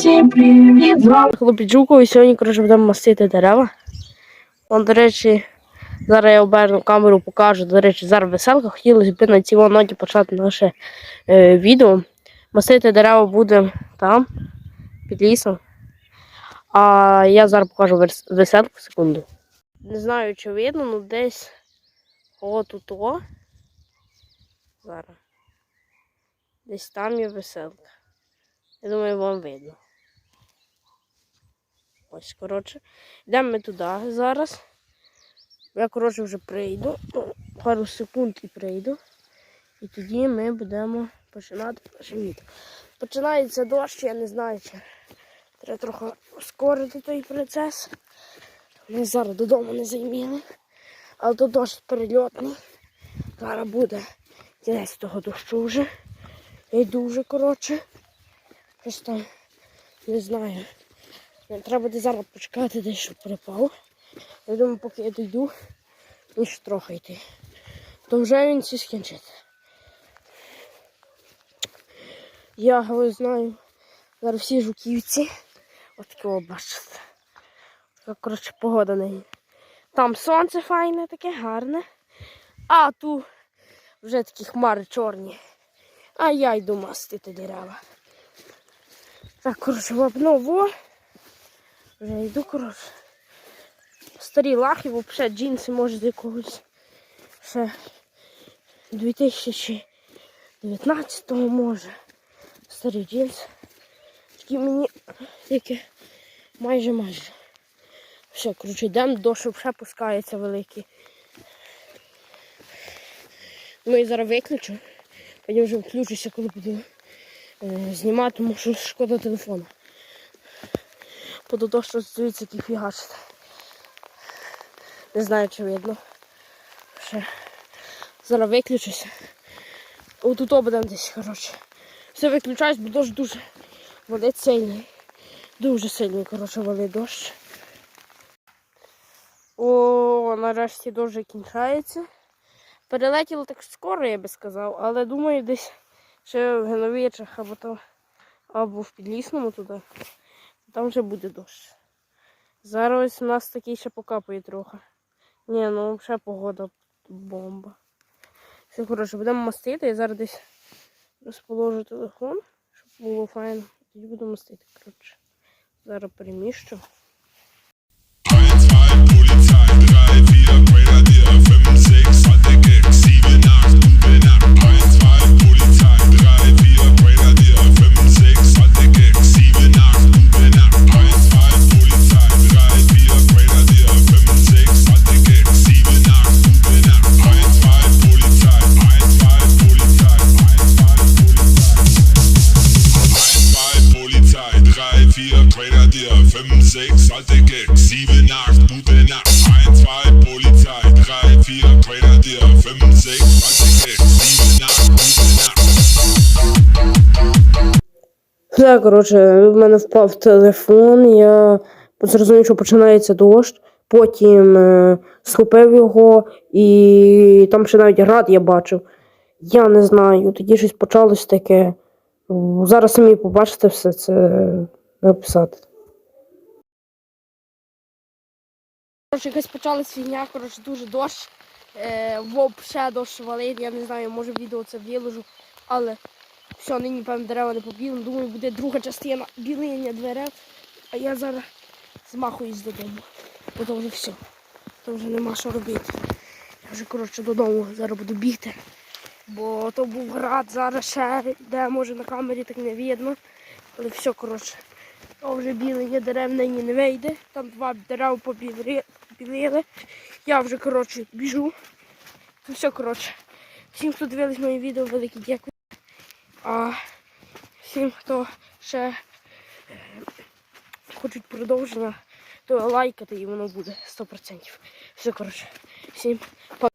Всім привіт! З вами Хлопець і сьогодні коротше, будемо мастити дерева. Вон, до речі, зараз я оберну камеру, покажу. До речі, зараз веселка. Хотілося б на цій ноті почати наше е, відео. Мастити дерева будемо там, під лісом. А я зараз покажу веселку секунду. Не знаю, чи видно, ну десь отут о. Зараз. Десь там є веселка. Я думаю, вам видно. Ось, коротше. Йдемо ми туди зараз. Я, коротше, вже прийду. Ну, Пару секунд і прийду. І тоді ми будемо починати наше відео. Починається дощ, я не знаю, чи треба трохи ускорити той процес. Ми зараз додому не займіли. Але то дощ перельотний. Зараз буде кінець того дощу вже. Я йду вже, коротше. Просто не знаю. Треба буде зараз почекати десь, щоб припав. Я думаю, поки я дійду, і ще трохи йти. То вже він всі скінчить. Я ось знаю, зараз всі жуківці. Ось такого бачите. Така, коротше, погода неї. Там сонце файне, таке гарне. А тут вже такі хмари чорні. А я йду мастити дерева. Так, коротше, вапново. Вже йду, коротше. Старі лахи, взагалі джинси може з якогось ще 2019-го може. Старі джинси. Такі мені тільки майже майже. Все, коротше, йдемо, дощ вже пускається великий. Ну і зараз виключу. Потім вже включуся, коли буду е, знімати, тому що шкода телефона. Буду то, що який фігачить. Не знаю, чи видно. Ще. Зараз виключуся. Отут будемо десь, коротше. Все виключаюсь, бо дощ дуже валить сильний. Дуже сильний, коротше, валить дощ. О, нарешті дощ кінчається. Перелетіло так скоро, я би сказав, але думаю, десь ще в Геновичах або то, або в Підлісному туди. Там вже буде дощ. Зараз ось у нас такий ще покапає трохи. Ні, ну ще погода бомба. Все, коротше, будемо мастити. Я зараз десь розположу телефон, щоб було файно. Тоді буду мастити. Коротше. Зараз переміщу. 1, 2, Polizei, 3, 4, Grenadier, 5, 6, Handecke, 7, 8, Bubenack. 1, alte Gag, 7, 8, gute Nacht. 1, 2, Polizei, 3, 4, Grenadier, 5, 6, alte Gag, 7, 8, gute Nacht. Все, коротше, в мене впав телефон, я зрозумів, що починається дощ, потім е, схопив його і там ще навіть град я бачив. Я не знаю, тоді щось почалось таке. Зараз самі побачите все це написати. Коротше, якась почалась фігня, коротше, дуже дощ. Е, ще дощ валить, я не знаю, може відео це виложу, але все, нині, певно, дерева не побіли. Думаю, буде друга частина білення дерев. А я зараз змахуюсь додому. Бо то вже все. То вже нема що робити. Я вже, коротше, додому зараз буду бігти. Бо то був град, зараз ще йде, може на камері так не видно. Але все, коротше. То вже білення дерев нині не вийде. Там два дерева побіли- побілили. Я вже, коротше, біжу. Це все, коротше. Всім, хто дивились моє відео, велике дякую. А всім, хто ще е, хочуть продовження, то лайкати і воно буде 100%. Все, коротше, всім па.